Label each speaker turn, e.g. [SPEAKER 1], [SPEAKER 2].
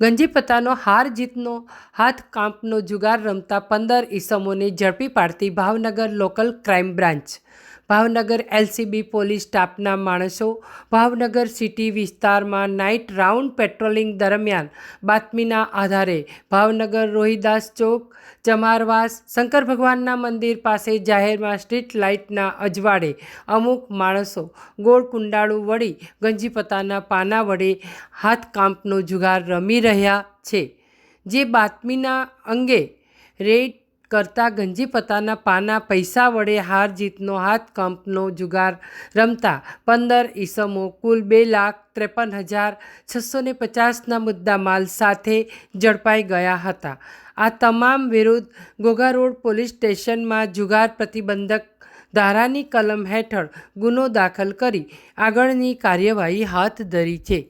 [SPEAKER 1] ગંજીપતાનો હાર જીતનો હાથ કાંપનો જુગાર રમતા પંદર ઈસમોને ઝડપી પાડતી Bhavnagar local crime branch Bhavnagar LCB police સ્ટાફના માણસો ભાવનગર સિટી વિસ્તારમાં નાઇટ રાઉન્ડ પેટ્રોલિંગ દરમિયાન બાતમીના આધારે ભાવનગર રોહિદાસ ચોક, ચમારવાસ, શંકર ભગવાનના મંદિર પાસે જાહેરમાં સ્ટ્રીટ લાઇટના અજવાળે અમુક માણસો ગોળ કુંડાળું વળી ગંજીપતાના પાના વડે હાથકાંપનો જુગાર રમી રહ્યા છે. જે બાતમીના અંગે રેડ કરતા ગંજીપતાના પાના પૈસા વડે હાર જીતનો હાથકાંપનો જુગાર રમતા પંદર ઈસમો કુલ બે લાખ ત્રેપન હજાર છસો ને પચાસના મુદ્દામાલ સાથે ઝડપાઈ ગયા હતા. આ તમામ વિરુદ્ધ ઘોઘા રોડ પોલીસ સ્ટેશનમાં જુગાર પ્રતિબંધક ધારાની કલમ હેઠળ ગુનો દાખલ કરી આગળની કાર્યવાહી હાથ ધરી છે.